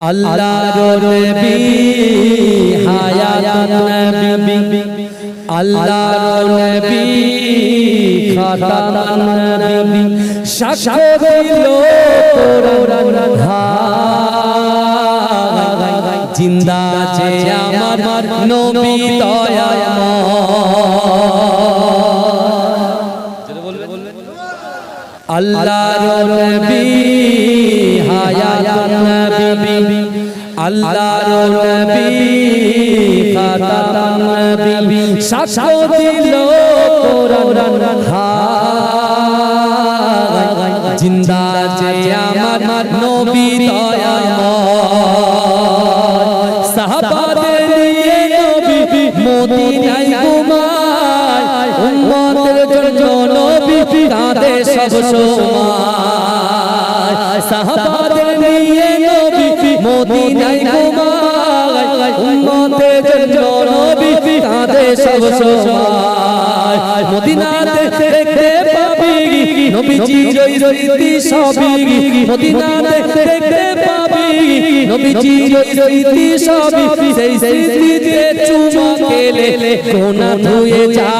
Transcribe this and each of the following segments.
আল্লাহর নবী হায়াত নবী। আল্লাহর নবী খাতাম নবী। সাক্ষ্য দিল কোরআন হায়। জিন্দা আছে আমার নবী দয়াময়। আল্লাহর নবী আল্লাহর নবী, খাতাম নবী সাক্ষ্য দিল কোরআন জিন্দা আছে আমার নবী দয়াময়। সাহাবাদের নিয়ে নবী মদিনায় ঘুমায়। উম্মতের জন্য নবী কাঁদে সব সময়। মদিনাতে দেখতে পাবি। নবীজির ওই রীতি সবই। মদিনাতে দেখতে পাবি। ওই রীতি সবই। সেই স্মৃতিতে চুমা খেলে কোনা ধুয়ে যায়।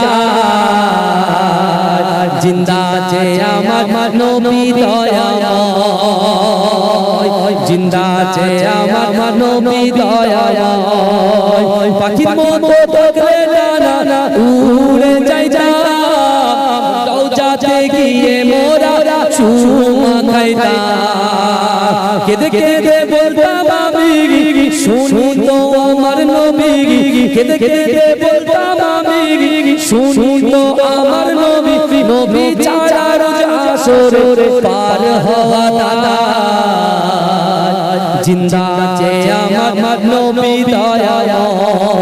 জিন্দা আছে আমার নবী দয়াময়। জিন্দা আছে আমার নবী পাখির মতো গিয়ে মোরা চুমা খাইতা। কেদে তো আমার নবী কেদে কেদে বলতাম আমি শুনুন তো আমার নবী নবী ছাড়া আসরে পার হওয়া জিন্দা আছে আমার নবী দয়াময়।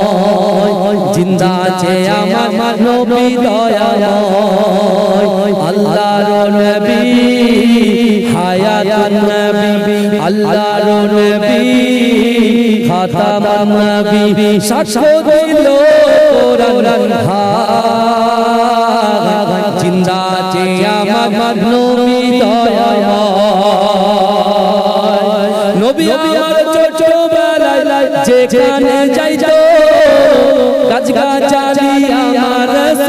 জিন্দা আমার নবী দয়াময়। আল্লাহর নবী হায়াত নবী, আল্লাহর নবী খাতাম নবী, সাক্ষ্য দিল কোরআন হায় জিন্দা আছে আমার নবী দয়াময়। নবী আমার ছোটবেলায় যেখানে যাইতো, গাছ গাছালি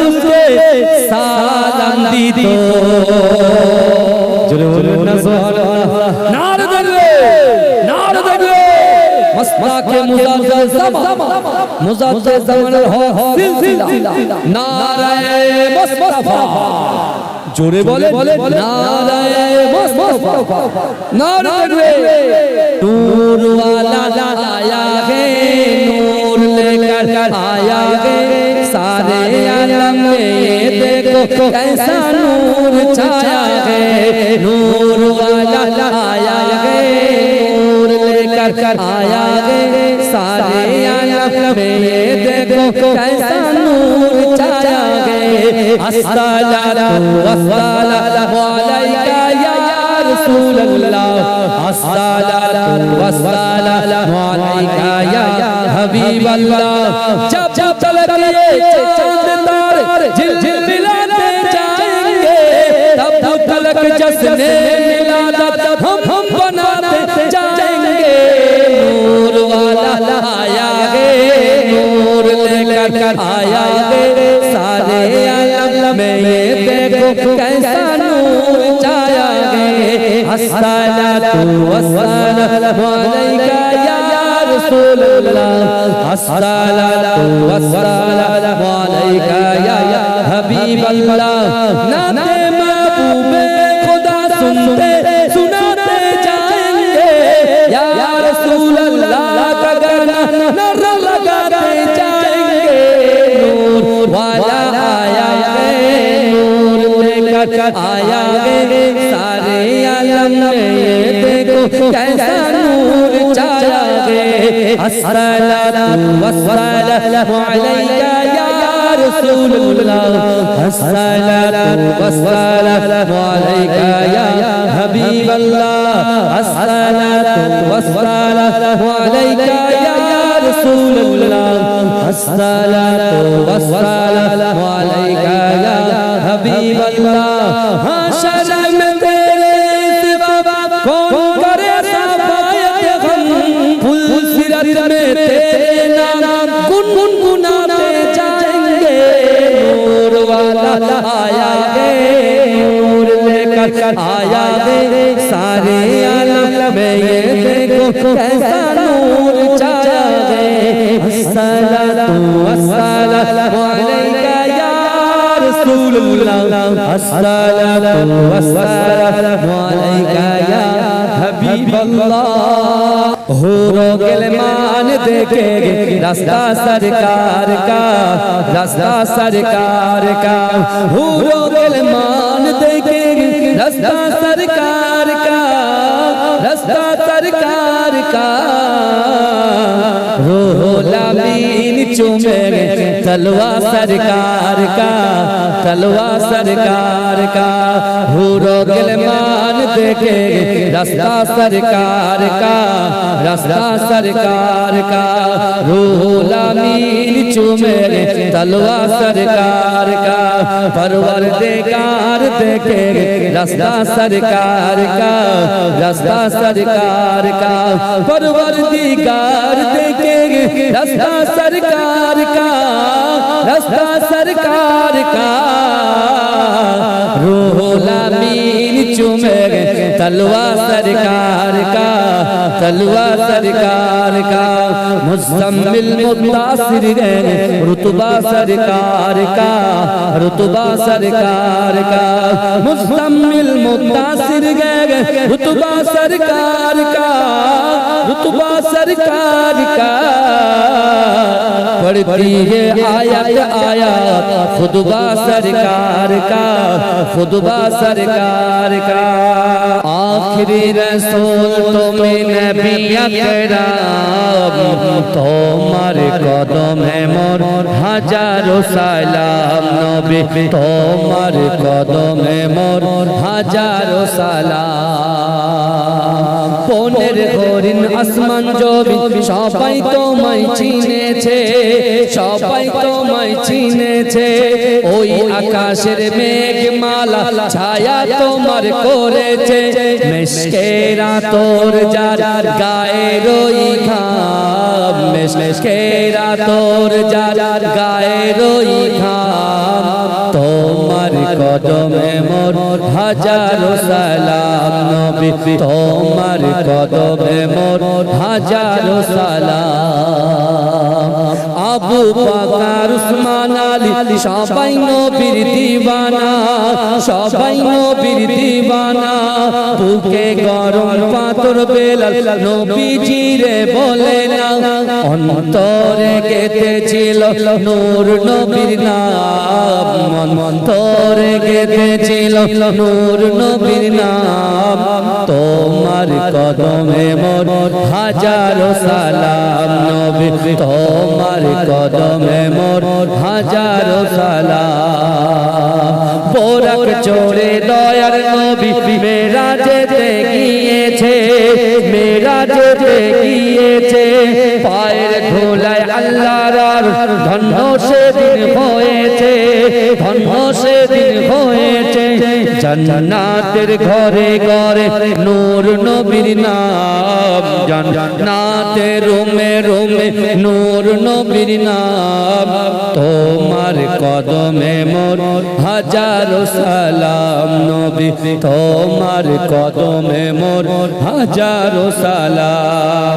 হুজুরকে সালাম দিত। জোরে বলুন না সুবহানাল্লাহ নারে দেখলে বলে নারায়ে মুস্তাফা। নারে দেখলে। নূর লায়া হে आया है सारे आलम में ये देखो कैसा नूर छाया है नूर वाला आया है नूर लेकर आया है सारे आलम में ये देखो कैसा नूर छाया है अस्सलातु वस्सलामु अलैका या রাসূলুল্লাহ আসসালাতু ওয়াসসালামু আলাইকা ইয়া হাবিবাল্লাহ। জব জব তলক ইয়ে চাঁদ তার জিল জিল মিলাতে চায়েঙ্গে তব তলক জশনে মিলাদত हम हम बना الصلاة والسلام عليك يا رسول الله الصلاة والسلام عليك يا حبيب الله نام محبوب خدا سنتے سناتے جائیں گے یا رسول اللہ کا گانا نر لگاتے جائیں گے نور والا آیا ہے نور لے کر آیا ہے कैसा नूर छाया है अस्सलातु वस्सलामु अलैका या रसूल अल्लाह अस्सलातु वस्सलामु अलैका या हबीब अल्लाह अस्सलातु वस्सलामु अलैका या रसूल अल्लाह अस्सलातु वस्सलामु अलैका या हबीब अल्लाह हाँ सारे आलम में ये देखो कैसा नूर छाया है अस्सलातु वस्सलामु अलैका या रसूलुल्लाह अस्सलातु वस्सलामु अलैका या हबीबल्लाह, हो रोगल मान देखे रास्ता सरकार का, रास्ता सरकार का। हो रोगल मान देखे रास्ता सरकार का, रास्ता सरकार का। चुमे तलवा सरकार का, तलवा सरकार का। हुरो मान देखे रास्ता सरकार का, रास्ता सरकार का। रोलामीन चुमे तलवा सरकार का। परवर देकार देखे रास्ता सरकार का, रास्ता सरकार का। परवर दिगार देखे रास्ता सरकार का, रास्ता सरकार का। रोला मीन चुमे तलवा सरकार का तलवा सरकार का मुस्तमिल मुतासिर गए रुतबा सरकार का रुतबा सरकार का मुस्तमिल मुतासिर गए रुतबा सरकार का रुतबा सरकार का पढ़ती है आयत आयत खुदबा सरकार का खुदबा सरकार का आखिरी रसूल तुम्हें नबी अकराम তোমার কদমে মোর হাজারো সালাম নবী তোমার কদমে মোর হাজারো সালাম পনেরো হরিণ, আসমান জমিন সবাই তোমায় চিনেছে, সবাই তোমায় চিনেছে। ওই আকাশের মেঘ মালা ছায়া তোমার করেছে। মেশকেরা তোর যার গায়ে রই ঘাম মেশকেরা তোর যার গায়ে রই ঘাম। তোমার কদমে মোর হাজারো নবী তোমার কদমে মোর হাজারো সালাম। আবু বাকার উসমান আলী, সবাই নবীর দিবানা, সবাই নবীর দিবানা। বুকে গরম পাথর বেলাল নবীজি রে বলে না অন্তরে গেতেছিল নূর নবীর নাম। অন্তরে গেতেছিল নূর নবীর নাম। তোমার কদমে মোর হাজারো সালাম নবী, তোমার কদমে মোর হাজারো সালাম বোরাক চোরে দয়ার নবী মেরা যেতে গিয়েছে মেরা যেতে গিয়েছে। পায়ের ধুলায় আল্লাহর ধন্য সেদিন হয়েছে, ধন্য সেদিন হয়েছে। জান্নাতের ঘরে ঘরে নূর নবীর নাম। জান্নাতের রোমে রোমে নূর নবীর নাম। তোমার কদমে মোর হাজারো সালাম নবী। তোমার কদমে মোর হাজারো সালাম।